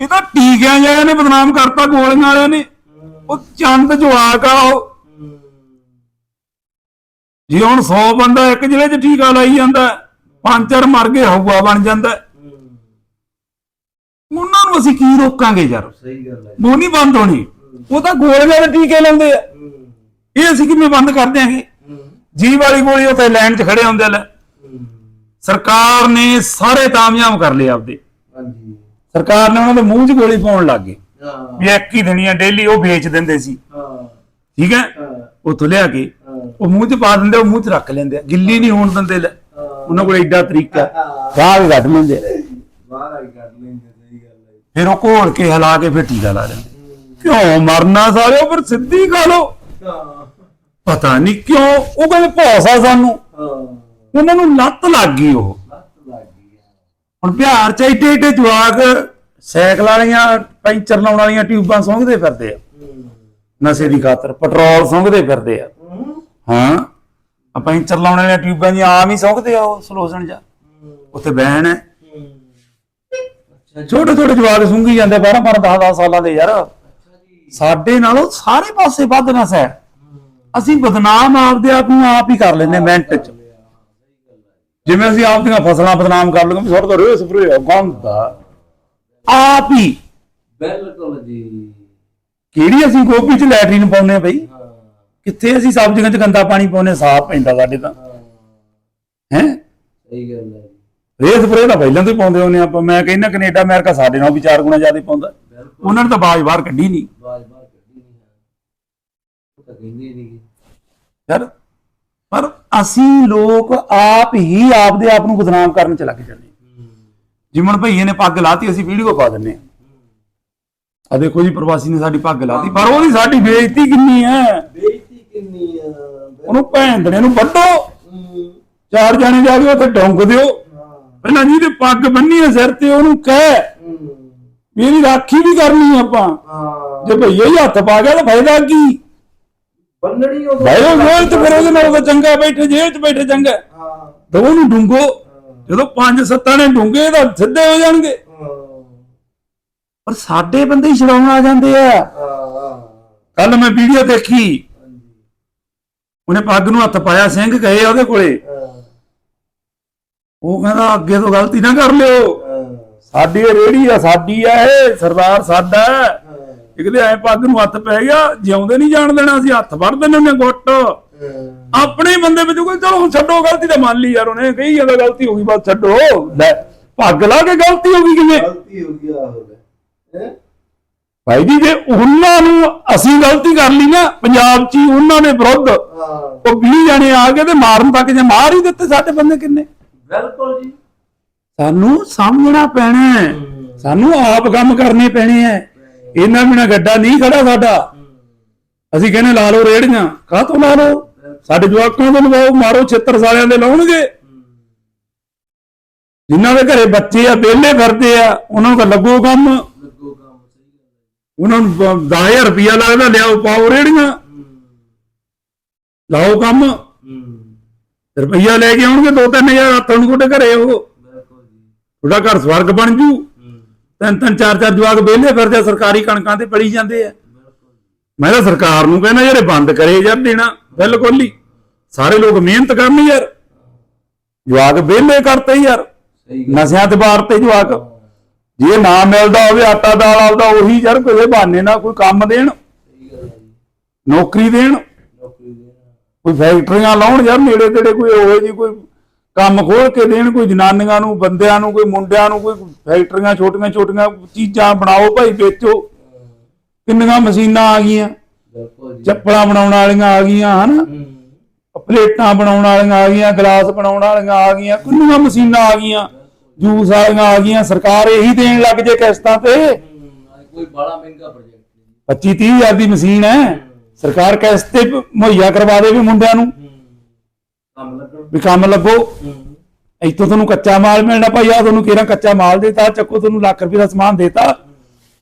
ਇਹ ਤਾਂ ਟੀਕਿਆਂ ਜਿਹਾ ਨੇ ਬਦਨਾਮ ਕਰਤਾ ਗੋਲੀਆਂ ਵਾਲਿਆਂ ਨੇ। ਉਹ ਚੰਦ ਜਵਾਕ ਆ ਉਹ। ਜੇ ਹੁਣ 100 ਬੰਦਾ ਇੱਕ ਜ਼ਿਲ੍ਹੇ 'ਚ ਟੀਕਾ ਲਾਈ ਜਾਂਦਾ ਪੰਜ ਚਾਰ ਮਰ ਗਏ ਹਵਾ ਬਣ ਜਾਂਦਾ। ਉਹਨਾਂ ਨੂੰ ਅਸੀਂ ਕੀ ਰੋਕਾਂਗੇ ਯਾਰ? ਸਹੀ ਗੱਲ ਹੈ। ਉਹ ਨਹੀਂ ਬੰਦ ਹੋਣੀ। ਉਹ ਤਾਂ ਗੋਲੀਆਂ ਦੇ ਟੀਕੇ ਲਾਉਂਦੇ ਆ। ਇਹ ਅਸੀਂ ਕਿਵੇਂ ਬੰਦ ਕਰ ਦਿਆਂਗੇ? ਜੀ ਵਾਲੀ ਗੋਲੀ ਉੱਥੇ ਲਾਈਨ 'ਚ ਖੜੇ ਹੁੰਦੇ ਲੈ। ਸਰਕਾਰ ਨੇ ਸਾਰੇ ਤਾਮਯਾਬ ਕਰ ਲਏ ਆਪਦੇ। ਹਾਂਜੀ। ਸਰਕਾਰ ਨੇ ਉਹਨਾਂ ਦੇ ਮੂੰਹ 'ਚ ਗੋਲੀ ਪਾਉਣ ਲੱਗ ਗਏ। ਵੀ ਇੱਕ ਹੀ ਦੇਣੀ ਆ ਡੇਲੀ ਉਹ ਵੇਚ ਦਿੰਦੇ ਸੀ। ਹਾਂ। ਠੀਕ ਹੈ? ਹਾਂ। ਉੱਥੋਂ ਲਿਆ ਕੇ ਉਹ ਮੂੰਹ 'ਚ ਪਾ ਦਿੰਦੇ ਉਹ ਮੂੰਹ 'ਚ ਰੱਖ ਲੈਂਦੇ ਗਿੱਲੀ ਨਹੀਂ ਹੋਣ ਦਿੰਦੇ ਲੈ। ਉਹਨਾਂ ਕੋਲ ਐਡਾ ਤਰੀਕਾ। ਵੀ ਕੱਢ ਲੈਂਦੇ। ਬਾਹਰ ਆ ਕੱਢ ਲੈਂਦੇ ਸਹੀ ਗੱਲ ਹੈ। ਫਿਰ ਉਹ ਘੋਲ ਕੇ ਹਿਲਾ ਕੇ ਫਿਰ ਟੀਕਾ ਲਾ ਦਿੰਦੇ। ਕਿਉਂ ਮਰਨਾ ਸਾਲਿਓ ਫਿਰ ਸਿੱਧੀ ਖਾ ਲਓ। ਹਾਂ। ਪਤਾ ਨਹੀਂ ਕਿਉਂ ਉਹ ਕਹਿੰਦੇ ਭੌਸਾ ਸਾਨੂੰ। ਹਾਂ। ਉਹਨਾਂ ਨੂੰ ਲੱਤ ਲੱਗ ਗਈ ਉਹ। ਹੁਣ ਬਿਹਾਰ ਚ ਏਡੇ ਏਡੇ ਜਵਾਕ ਸਾਈਕਲ ਵਾਲੀਆਂ, ਪੈਂਚਰ ਲਾਉਣ ਵਾਲੀਆਂ ਟਿਊਬਾਂ ਸੁੰਘਦੇ ਫਿਰਦੇ ਆ। ਨਸ਼ੇ ਦੀ ਖਾਤਰ, ਪੈਟਰੋਲ ਸੁੰਘਦੇ ਫਿਰਦੇ ਆ। ਹਾਂ ਆ ਪੈਂਚਰ ਲਾਉਣ ਵਾਲੀਆਂ ਟਿਊਬਾਂ ਦੀ ਆਮ ਹੀ ਸੁੰਘਦੇ ਆ ਉਹ ਸਲੋਸਨ ਜਾ ਉੱਥੇ ਬੈਨ ਹੈ। ਛੋਟੇ ਛੋਟੇ ਜਵਾਕ ਸੁੰਘੀ ਜਾਂਦੇ 12 12 10 10 ਸਾਲਾਂ ਦੇ ਯਾਰ। ਸਾਡੇ ਨਾਲੋਂ ਸਾਰੇ ਪਾਸੇ ਵੱਧ ਨਸ਼ਾ ਹੈ। ਅਸੀਂ ਬਦਨਾਮ ਆਪਦੇ ਆਪ ਨੂੰ ਆਪ ਹੀ ਕਰ ਲੈਂਦੇ ਮਿੰਟ ਚ। ਜਿਵੇਂ ਅਸੀਂ ਆਪਦੀਆਂ ਫਸਲਾਂ ਬਦਨਾਮ ਕਰ ਲਵਾਂਗੇ ਸਾਡੇ ਤੋਂ ਰੇ ਸਪਰੇ ਗੰਦਾ ਆਪ ਹੀ। ਬਿਲਕੁਲ ਜੀ। ਕਿਹੜੀ ਅਸੀਂ ਗੋਭੀ ਚ ਲੈਟਰੀਨ ਪਾਉਂਦੇ ਆ ਬਈ? ਕਿੱਥੇ ਅਸੀਂ ਸਬਜ਼ੀਆਂ ਚ ਗੰਦਾ ਪਾਣੀ ਪਾਉਂਦੇ ਸਾਫ਼ ਪੈਂਦਾ ਸਾਡੇ ਤਾਂ। ਹਾਂ। ਸਹੀ ਗੱਲ ਹੈ ਰੇਸ ਸਪਰੇ ਤਾਂ ਪਹਿਲਾਂ ਤੋਂ ਹੀ ਪਾਉਂਦੇ ਹੁੰਦੇ ਆਪਾਂ। ਮੈਂ ਕਹਿੰਦਾ ਕੈਨੇਡਾ ਅਮਰੀਕਾ ਸਾਡੇ ਨਾਲ ਵੀ ਚਾਰ ਗੁਣਾ ਜ਼ਿਆਦਾ ਪਾਉਂਦਾ। ਉਹਨਾਂ ਨੇ ਤਾਂ ਬਾਜ ਬਾਹਰ ਕੱਢੀ ਨਹੀਂ। ਬਾਜ ਬਾਹਰ ਕੱਢੀ ਨਹੀਂ ਤਾਂ ਕਹਿੰਦੇ ਨਹੀਂ। ਯਾਰ ਪਰ ਅਸੀਂ ਲੋਕ ਆਪ ਹੀ ਆਪਦੇ ਆਪ ਨੂੰ ਬਦਨਾਮ ਕਰਨ ਚ ਲੱਗ ਜਾਂਦੇ ਹਾਂ। ਜਿਵੇਂ ਭਈਏ ਨੇ ਪੱਗ ਲਾਤੀ ਅਸੀਂ ਵੀਡੀਓ ਪਾ ਦਿੰਨੇ ਆ ਆ ਦੇਖੋ ਜੀ ਪ੍ਰਵਾਸੀ ਨੇ ਸਾਡੀ ਪੱਗ ਲਾਤੀ ਪਰ ਉਹਦੀ ਸਾਡੀ ਬੇਇੱਜ਼ਤੀ ਕਿੰਨੀ ਹੈ? ਬੇਇੱਜ਼ਤੀ ਕਿੰਨੀ ਆ ਉਹਨੂੰ ਭੈਣ ਦਣੇ ਨੂੰ ਵੱਢੋ। ਹੂੰ ਚਾਰ ਜਾਣੇ ਜਾ ਕੇ ਉੱਥੇ ਡੋਂਗ ਦਿਓ। ਹਾਂ ਪਹਿਲਾਂ ਜਿਹਦੇ ਪੱਗ ਬੰਨੀ ਹੈ ਸਿਰ ਤੇ ਉਹਨੂੰ ਕਹਿ ਹੂੰ ਇਹਦੀ ਰਾਖੀ ਵੀ ਕਰਨੀ ਹੈ ਆਪਾਂ। ਹਾਂ। ਜੇ ਭਈਆ ਹੀ ਹੱਥ ਪਾ ਗਿਆ ਤਾਂ ਫਾਇਦਾ ਕੀ? ਬੰਨਣੀ ਉਹ ਜੇਲ੍ਹ ਚ ਫਿਰ ਉਹਦੇ ਨਾਲ ਤਾਂ ਚੰਗਾ ਬੈਠੇ ਜੇਲ੍ਹ ਚ ਬੈਠੇ ਚੰਗਾ। ਹਾਂ। ਦੋ ਨੂੰ ਡੂੰਗੋ ਜਦੋਂ ਪੰਜ ਸੱਤਾਂ ਨੇ ਡੂੰਗੇ ਤਾਂ ਸਿੱਧੇ ਹੋ ਜਾਣਗੇ। ਹਾਂ। ਪਰ ਸਾਡੇ ਬੰਦੇ ਹੀ ਛਡਾਉਣ ਆ ਜਾਂਦੇ ਆ। ਹਾਂ ਕੱਲ ਮੈਂ ਵੀਡੀਓ ਦੇਖੀ। ਉਹਨੇ ਪੱਗ ਨੂੰ ਹੱਥ ਪਾਇਆ ਸਿੰਘ ਗਏ ਉਹਦੇ ਕੋਲੇ। ਉਹ ਕਹਿੰਦਾ ਅੱਗੇ ਤੋਂ ਗਲਤੀ ਨਾ ਕਰ ਲਿਓ। ਸਾਡੀ ਰੇੜੀ ਆ ਸਾਡੀ ਆ ਇਹ ਸਰਦਾਰ ਸਾਡਾ। ਹੈ। ਹਾਂ ਇੱਕ ਦੇ ਐ ਪੱਗ ਨੂੰ ਹੱਥ ਪੈ ਗਿਆ ਜਿਉਂਦੇ ਨਹੀਂ ਜਾਣ ਦੇਣਾ ਅਸੀਂ ਹੱਥ ਵੜ ਦਿੰਦੇ ਉਹਨੇ ਗੁੱਟ। ਆਪਣੇ ਬੰਦੇ ਵਿੱਚ ਕੋਈ ਚਲੋ ਹੁਣ ਛੱਡੋ ਗਲਤੀ ਤਾਂ ਮੰਨ ਲਈ ਯਾਰ ਉਹਨੇ ਕਹੀ ਜਾਂਦਾ ਗਲਤੀ ਹੋ ਗਈ ਬਸ ਛੱਡੋ। ਲੈ ਪੱਗ ਲਾ ਕੇ ਗਲਤੀ ਹੋ ਗਈ ਕਿਵੇਂ? ਗਲਤੀ ਹੋ ਗਈ ਆਹੋ ਲੈ। ਹੈ? ਭਾਈ ਜੀ ਜੇ ਉਹਨਾਂ ਨੂੰ ਅਸੀਂ ਗਲਤੀ ਕਰ ਲਈ ਨਾ ਪੰਜਾਬ 'ਚ ਹੀ ਉਹਨਾਂ ਦੇ ਵਿਰੁੱਧ ਉਹ 20 ਜਣੇ ਆ ਗਏ ਤੇ ਮਾਰਨ ਤੱਕ ਜੇ ਮਾਰ ਹੀ ਦਿੱਤੇ ਸਾਡੇ ਬੰਦੇ ਕਿੰਨੇ? ਬਿਲਕੁਲ ਜੀ। ਸਾਨੂੰ ਸਮਝਣਾ ਪੈਣਾ ਹੈ। ਸਾਨੂੰ ਆਪ ਕੰਮ ਕਰਨੇ ਪੈਣੇ ਐ ਇਹਨਾਂ ਬਿਨਾ ਗੱਡਾ ਨਹੀਂ ਖੜਾ ਸਾਡਾ। ਅਸੀਂ ਕਹਿੰਦੇ ਲਾ ਲਓ ਰੇੜੀਆਂ। ਕਾਹ ਤੋਂ ਲਾ ਲਓ? ਸਾਡੇ ਜਵਾਕਾਂ ਤੋਂ ਲਵਾਓ, ਮਾਰੋ ਛੇਤਰ ਸਾਲਿਆਂ ਦੇ ਲਾਉਣਗੇ। ਜਿਨ੍ਹਾਂ ਦੇ ਘਰੇ ਬੱਚੇ ਆ, ਵਿਹਲੇ ਫਿਰਦੇ ਆ, ਉਹਨਾਂ ਨੂੰ ਤਾਂ ਲੱਗੋ ਕੰਮ। ਉਹਨਾਂ ਨੂੰ 10000 ਰੁਪਇਆ ਲੱਗਦਾ, ਲਿਆਓ, ਪਾਓ ਰੇੜੀਆਂ। ਲਾਓ ਕੰਮ। ਹੂੰ ਰੁਪਈਆ ਲੈ ਕੇ ਆਉਣਗੇ 2-3000 ਹੱਥਾਂ ਨੂੰ ਤੁਹਾਡੇ ਘਰੇ ਉਹ। ਤੁਹਾਡਾ ਘਰ ਸਵਰਗ ਬਣ ਜੂ। ਤਿੰਨ ਤਿੰਨ ਚਾਰ ਚਾਰ ਜਵਾਕ ਵਿਹਲੇ ਫਿਰਦੇ ਆ, ਸਰਕਾਰੀ ਕਣਕਾਂ ਤੇ ਪੜੀ ਜਾਂਦੇ ਆ। ਮੈਂ ਤਾਂ ਸਰਕਾਰ ਨੂੰ ਕਹਿੰਦਾ ਯਾਰ ਇਹ ਬੰਦ ਕਰੇ ਯਾਰ ਦੇਣਾ ਬਿਲਕੁਲ ਹੀ। ਸਾਰੇ ਲੋਕ ਮਿਹਨਤ ਕਰਨ ਯਾਰ। ਜਵਾਕ ਵਿਹਲੇ ਕਰਤੇ ਯਾਰ। ਨਸ਼ਿਆਂ ਤੇ ਬਾਹਰ ਤੇ ਜਵਾਕ। ਜੇ ਨਾ ਮਿਲਦਾ ਹੋਵੇ ਆਟਾ ਦਾਲ ਆਪਦਾ ਉਹੀ ਯਾਰ ਕੋਈ ਬਹਾਨੇ ਨਾਲ ਕੋਈ ਕੰਮ ਦੇਣ ਨੌਕਰੀ ਦੇਣ। ਕੋਈ ਫੈਕਟਰੀਆਂ ਲਾਉਣ ਯਾਰ ਨੇੜੇ ਤੇੜੇ ਕੋਈ ਹੋਵੇ ਜੀ ਕੋਈ ਕੰਮ ਖੋਲ ਕੇ ਦੇਣ ਕੋਈ ਜਨਾਨੀਆਂ ਨੂੰ ਬੰਦਿਆਂ ਨੂੰ ਕੋਈ ਮੁੰਡਿਆਂ ਨੂੰ ਕੋਈ ਫੈਕਟਰੀਆਂ ਛੋਟੀਆਂ ਛੋਟੀਆਂ ਚੀਜ਼ਾਂ ਬਣਾਓ ਭਾਈ ਵੇਚੋ। ਕਿੰਨੀਆਂ ਮਸ਼ੀਨਾਂ ਆ ਗਈਆਂ? ਚੱਪਲਾਂ ਬਣਾਉਣ ਵਾਲੀਆਂ ਆ ਗਈਆਂ ਹਨ? ਪਲੇਟਾਂ ਬਣਾਉਣ ਵਾਲੀਆਂ ਆ ਗਈਆਂ ਗਲਾਸ ਬਣਾਉਣ ਵਾਲੀਆਂ ਆ ਗਈਆਂ ਕਿੰਨੀਆਂ ਮਸ਼ੀਨਾਂ ਆ ਗਈਆਂ? ਜੂਸ ਵਾਲੀਆਂ ਆ ਗਈਆਂ ਸਰਕਾਰ ਇਹੀ ਦੇਣ ਲੱਗ ਜੇ ਕਿਸ਼ਤਾਂ ਤੇ। ਕੋਈ ਬੜਾ ਮਹਿੰਗਾ ਪ੍ਰੋਜੈਕਟ ਨਹੀਂ 25 ਹਜ਼ਾਰ ਦੀ ਮਸ਼ੀਨ ਹੈ। ਸਰਕਾਰ ਕਿਸ਼ਤ ਤੇ ਮੁਹੱਈਆ ਕਰਵਾ ਦੇ ਵੀ ਮੁੰਡਿਆਂ ਨੂੰ। ਵੀ ਕੰਮ ਲੱਗੋ ਹੂੰ ਇੱਥੋਂ ਤੁਹਾਨੂੰ ਕੱਚਾ ਮਾਲ ਮਿਲਣਾ ਭਾਈ ਆ ਤੁਹਾਨੂੰ ਕਿਹੜਾ ਕੱਚਾ ਮਾਲ ਦੇਤਾ ਚੱਕੋ ਤੁਹਾਨੂੰ ਲੱਖ ਰੁਪਏ ਦਾ ਸਮਾਨ ਦੇਤਾ।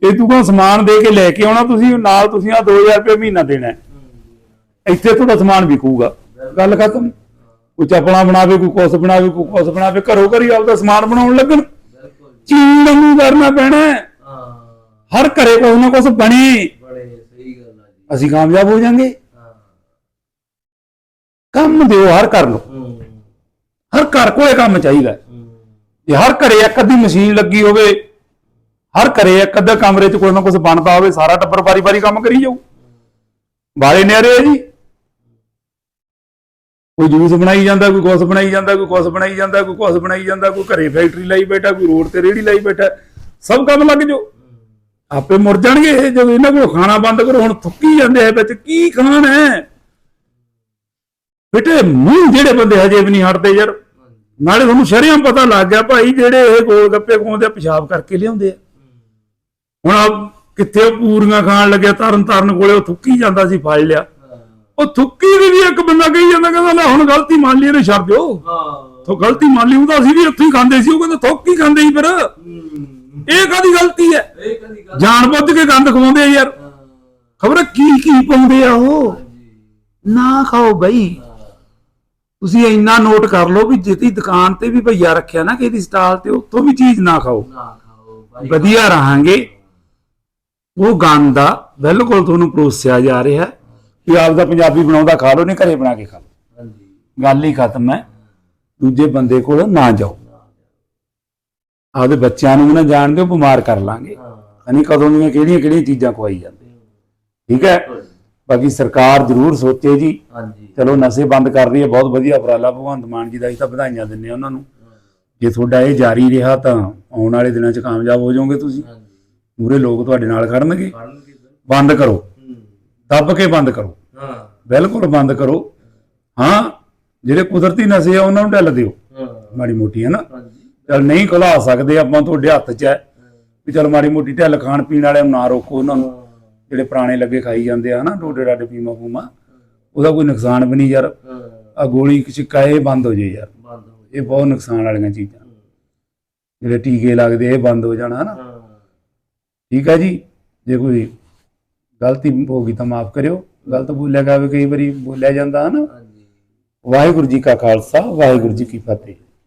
ਇਹ ਤੂੰ ਕੋ ਸਮਾਨ ਦੇ ਕੇ ਲੈ ਕੇ ਆਉਣਾ? ਤੁਸੀਂ ਨਾਲ ਤੁਸੀਂ ਆ 2000 ਰੁਪਏ ਮਹੀਨਾ ਦੇਣਾ। ਇੱਥੇ ਤੁਹਾਡਾ ਸਮਾਨ ਵਿਕੂਗਾ। ਗੱਲ ਖਤਮ। ਕੋਈ ਚੱਪਲਾਂ ਬਣਾਵੇ ਕੋਈ ਕੁਸ ਬਣਾਵੇ ਕੋਈ ਕੁਸ ਬਣਾਵੇ ਘਰੋਂ ਘਰੀ ਆਪਦਾ ਸਮਾਨ ਬਣਾਉਣ ਲੱਗਣ। ਚੀਨ ਨੂੰ ਕਰਨਾ ਪੈਣਾ ਹਰ ਘਰੇ ਕੁਛ ਨਾ ਕੁਛ ਬਣੇ। ਬੜੇ ਸਹੀ ਗੱਲ ਆ ਜੀ। ਅਸੀਂ ਕਾਮਯਾਬ ਹੋ ਜਾਾਂਗੇ। ਕੰਮ ਦਿਓ ਹਰ ਨੂੰ ਹੂੰ ਹਰ ਘਰ ਕੋਲੇ ਕੰਮ ਚਾਹੀਦਾ ਹੈ। ਹੂੰ ਜੇ ਹਰ ਘਰੇ ਇੱਕ ਅੱਧੀ ਮਸ਼ੀਨ ਲੱਗੀ ਹੋਵੇ, ਹਰ ਘਰੇ ਇੱਕ ਅੱਧਾ ਕਮਰੇ 'ਚ ਕੋਈ ਨਾ ਕੁਝ ਬਣਦਾ ਹੋਵੇ, ਸਾਰਾ ਟੱਬਰ ਵਾਰੀ ਵਾਰੀ ਕੰਮ ਕਰੀ ਜਾਊ। ਬਾਰੇ ਨਿਆਰੇ ਆ ਜੀ। ਕੋਈ ਜੂਸ ਬਣਾਈ ਜਾਂਦਾ, ਕੋਈ ਕੁਸ ਬਣਾਈ ਜਾਂਦਾ, ਕੋਈ ਕੁਸ ਬਣਾਈ ਜਾਂਦਾ, ਕੋਈ ਕੁਛ ਬਣਾਈ ਜਾਂਦਾ, ਕੋਈ ਘਰੇ ਫੈਕਟਰੀ ਲਾਈ ਬੈਠਾ, ਕੋਈ ਰੋਡ ਤੇ ਰੇੜੀ ਲਾਈ ਬੈਠਾ, ਸਭ ਕੰਮ ਲੱਗ ਜਾਓ ਆਪੇ ਮੁਰ ਜਾਣਗੇ ਇਹ, ਜਦੋਂ ਇਹਨਾਂ ਕੋਲ ਖਾਣਾ ਬੰਦ ਕਰੋ, ਹੁਣ ਥੁੱਕੀ ਜਾਂਦੇ ਆ ਵਿੱਚ, ਕੀ ਖਾਣ ਹੈ? ਬੇਟੇ, ਮੂੰਹ ਜਿਹੜੇ ਬੰਦੇ ਹਜੇ ਵੀ ਨਹੀਂ ਹਟਦੇ ਯਾਰ। ਨਾਲੇ ਤੁਹਾਨੂੰ ਸ਼ਰਿਆਂ ਪਤਾ ਲੱਗ ਗਿਆ ਭਾਈ ਜਿਹੜੇ ਇਹ ਗੋਲ ਗੱਪੇ ਖਵਾਉਂਦੇ ਆ ਪਿਸ਼ਾਬ ਕਰਕੇ ਲਿਆਉਂਦੇ ਆ। ਹੁਣ ਆਹ ਕਿੱਥੇ ਉਹ ਪੂਰੀਆਂ ਖਾਣ ਲੱਗਿਆ ਤਰਨ ਤਰਨ ਕੋਲੇ ਉਹ ਥੁੱਕੀ ਜਾਂਦਾ ਸੀ ਫੜ ਲਿਆ। ਉਹ ਥੁੱਕੀ ਦੀ ਵੀ ਇੱਕ ਬੰਦਾ ਕਹੀ ਜਾਂਦਾ ਕਹਿੰਦਾ ਲੈ ਹੁਣ ਗਲਤੀ ਮੰਨ ਲਈ ਇਹਨੇ ਛੱਡ ਦਿਓ। ਹਾਂ। ਤੋ ਗਲਤੀ ਮੰਨ ਲਈ ਉਹਦਾ ਅਸੀਂ ਵੀ ਉੱਥੇ ਹੀ ਖਾਂਦੇ ਸੀ ਉਹ ਕਹਿੰਦਾ ਥੁੱਕ ਹੀ ਖਾਂਦੇ ਸੀ ਫਿਰ। ਇਹ ਕਾਦੀ ਗਲਤੀ ਹੈ? ਇਹ ਕਦੀ ਗੱਲ ਜਾਣ ਬੁੱਝ ਕੇ ਗੰਦ ਖਵਾਉਂਦੇ ਆ ਯਾਰ। ਖਬਰ ਕੀ ਕੀ ਪਾਉਂਦੇ ਆ ਉਹ? ਨਾ ਖਾਓ ਬਈ। ਤੁਸੀਂ ਇੰਨਾ ਨੋਟ ਕਰ ਲਓ ਵੀ ਜਿੱਤੀ ਦੁਕਾਨ ਤੇ ਵੀ ਭਈਆ ਰੱਖਿਆ ਨਾ ਕਿਹਦੀ ਸਟਾਲ ਤੇ ਉੱਥੋਂ ਵੀ ਚੀਜ਼ ਨਾ ਖਾਓ। ਨਾ ਖਾਓ ਭਾਈ। ਵਧੀਆ ਰਹਾਂਗੇ। ਉਹ ਗੰਦ ਆ ਬਿਲਕੁਲ ਤੁਹਾਨੂੰ ਪਰੋਸਿਆ ਜਾ ਰਿਹਾ ਕਿ ਆਪਦਾ ਪੰਜਾਬੀ ਬਣਾਉਂਦਾ ਖਾ ਲਓ ਨਹੀਂ ਘਰੇ ਬਣਾ ਕੇ ਖਾ ਲਓ। ਹਾਂਜੀ। ਗੱਲ ਹੀ ਖਤਮ ਹੈ। ਦੂਜੇ ਬੰਦੇ ਕੋਲ ਨਾ ਜਾਓ। ਆਪਦੇ ਬੱਚਿਆਂ ਨੂੰ ਵੀ ਨਾ ਜਾਣ ਦਿਓ ਬਿਮਾਰ ਕਰ ਲਾਂਗੇ। ਹਾਂ। ਕਦੋਂ ਦੀਆਂ ਕਿਹੜੀਆਂ ਕਿਹੜੀਆਂ ਚੀਜ਼ਾਂ ਖਵਾਈ ਜਾਂਦੇ। ਠੀਕ ਹੈ? ਬਾਕੀ ਸਰਕਾਰ ਜ਼ਰੂਰ ਸੋਚੇ ਜੀ। ਹਾਂਜੀ। ਚਲੋ ਨਸ਼ੇ ਬੰਦ ਕਰ ਰਹੀ ਹੈ ਬਹੁਤ ਵਧੀਆ ਉਪਰਾਲਾ। ਭਗਵੰਤ ਮਾਨ ਜੀ ਦਾ ਅਸੀਂ ਤਾਂ ਵਧਾਈਆਂ ਦਿੰਦੇ ਹਾਂ ਉਹਨਾਂ ਨੂੰ। ਜੇ ਤੁਹਾਡਾ ਇਹ ਜਾਰੀ ਰਿਹਾ ਤਾਂ ਆਉਣ ਵਾਲੇ ਦਿਨਾਂ 'ਚ ਕਾਮਯਾਬ ਹੋ ਜਾਓਗੇ ਤੁਸੀਂ। ਪੂਰੇ ਲੋਕ ਤੁਹਾਡੇ ਨਾਲ ਖੜਨਗੇ। ਬੰਦ ਕਰੋ। ਦੱਬ ਕੇ ਬੰਦ ਕਰੋ। ਹਾਂ। ਬਿਲਕੁਲ ਬੰਦ ਕਰੋ। ਹਾਂ ਜਿਹੜੇ ਕੁਦਰਤੀ ਨਸ਼ੇ ਆ ਉਹਨਾਂ ਨੂੰ ਢੱਲ ਦਿਓ। ਹਾਂ। ਮਾੜੀ ਮੋਟੀ ਹੈ ਨਾ ਹਾਂਜੀ। ਚਲ ਨਹੀਂ ਘੁਲਾ ਸਕਦੇ ਆਪਾਂ ਤੁਹਾਡੇ ਹੱਥ 'ਚ ਹੈ। ਵੀ ਚਲ ਮਾੜੀ ਮੋਟੀ ਢਿੱਲ ਖਾਣ ਪੀਣ ਵਾਲਿਆਂ ਨੂੰ ਨਾ ਰੋਕੋ ਉਹਨਾਂ ਨੂੰ। ਜਿਹੜੇ ਪੁਰਾਣੇ ਲੱਗੇ ਖਾਈ ਜਾਂਦੇ ਆ ਨਾ ਡੋਡੇ ਡਾਡੇ ਪੀਮਾ ਪੂਮਾ ਉਹਦਾ ਕੋਈ ਨੁਕਸਾਨ ਵੀ ਨਹੀਂ ਯਾਰ। ਆ ਗੋਲੀ ਛਿੱਕਾ ਇਹ ਬੰਦ ਹੋ ਜੇ ਯਾਰ। ਇਹ ਬਹੁਤ ਨੁਕਸਾਨ ਵਾਲੀਆਂ ਚੀਜ਼ਾਂ। ਜਿਹੜੇ ਟੀਕੇ ਲੱਗਦੇ ਇਹ ਬੰਦ ਹੋ ਜਾਣਾ ਹਨਾ। ਠੀਕ ਹੈ ਜੀ। ਜੇ ਕੋਈ ਗਲਤੀ ਹੋ ਗਈ ਤਾਂ ਮਾਫ ਕਰਿਓ। ਗਲਤ ਬੋਲਿਆ ਗਿਆ ਵੀ ਕਈ ਵਾਰੀ ਬੋਲਿਆ ਜਾਂਦਾ ਹਨਾ। ਵਾਹਿਗੁਰੂ ਜੀ ਕਾ ਖਾਲਸਾ ਵਾਹਿਗੁਰੂ ਜੀ ਕੀ ਫਤਿਹ।